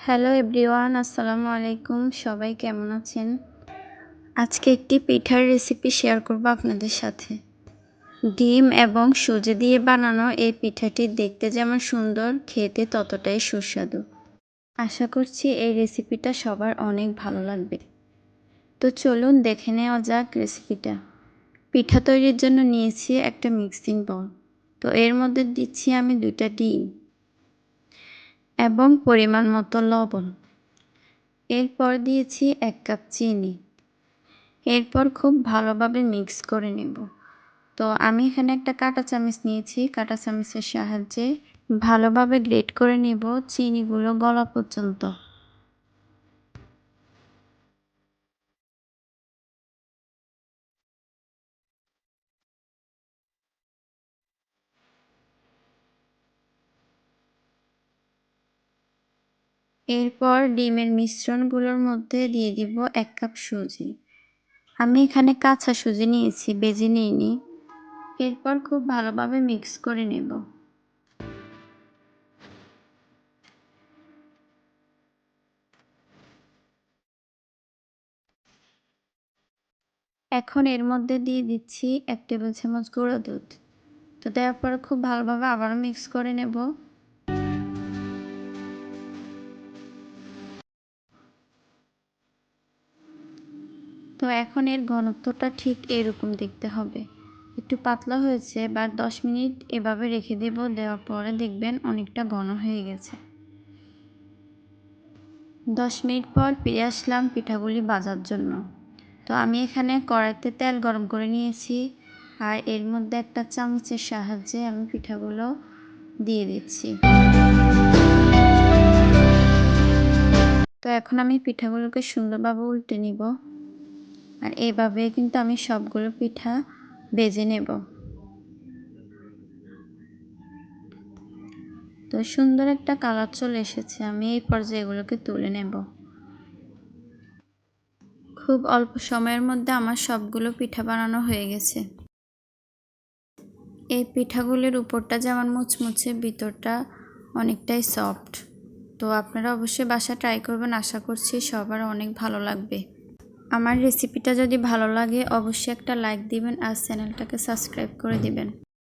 Hello everyone, আসসালামু আলাইকুম। সবাই কেমন আছেন? আজকে একটি পিঠার রেসিপি শেয়ার করব আপনাদের সাথে। ডিম এবং সুজি দিয়ে বানানো এই পিঠাটি দেখতে যেমন সুন্দর, খেতে ততটাই সুস্বাদু। আশা করছি এই রেসিপিটা সবার অনেক ভালো লাগবে। তো চলুন দেখে নেওয়া যাক রেসিপিটা। পিঠা তৈরির জন্য নিয়েছি একটা মিক্সিং বল তো এর মধ্যে দিচ্ছি আমি দুইটা ডিম। এবং পরিমাণ মতো লবণ। এরপর দিয়েছি এক কাপ চিনি। এরপর খুব ভালোভাবে মিক্স করে নেব। তো আমি এখানে একটা কাঁটা চামচ নিয়েছি। কাঁটা চামচের সাহায্যে ভালোভাবে গ্রেট করে নেব চিনিগুলো গলা পর্যন্ত। এরপর ডিমের মিশ্রণগুলোর মধ্যে দিয়ে দিব এক কাপ সুজি। আমি এখানে কাঁচা সুজি নিয়েছি, বেজে নিইনি। এরপর খুব ভালোভাবে মিক্স করে নেব। এখন এর মধ্যে দিয়ে দিচ্ছি এক টেবিল চামচ গুঁড়ো দুধ। তো দেওয়ার পর খুব ভালোভাবে আবারও মিক্স করে নেব। তো এখন এর ঘনত্বটা ঠিক এরকম দেখতে হবে। একটু পাতলা হয়েছে বা দশ মিনিট এভাবে রেখে দেব, দেওয়ার পরে দেখবেন অনেকটা ঘন হয়ে গেছে। দশ মিনিট পর ফিরে আসলাম পিঠাগুলি বাজার জন্য। তো আমি এখানে কড়াইতে তেল গরম করে নিয়েছি আর এর মধ্যে একটা চামচের সাহায্যে আমি পিঠাগুলো দিয়ে দিচ্ছি। তো এখন আমি পিঠাগুলোকে সুন্দরভাবে উল্টে নিব। আর এইভাবে কিন্তু আমি সবগুলো পিঠা বেজে নেব। তো সুন্দর একটা কালার চলে এসেছে, আমি এই পর্যায়ে এগুলোকে তুলে নেব। খুব অল্প সময়ের মধ্যে আমার সবগুলো পিঠা বানানো হয়ে গেছে। এই পিঠাগুলির উপরটা যেমন মুচমুচে, ভিতরটা অনেকটাই সফট। তো আপনারা অবশ্যই বাসা ট্রাই করবেন, আশা করছি সবার অনেক ভালো লাগবে। আমার রেসিপিটা যদি ভালো লাগে অবশ্যই একটা লাইক দিবেন আর চ্যানেলটাকে সাবস্ক্রাইব করে দিবেন।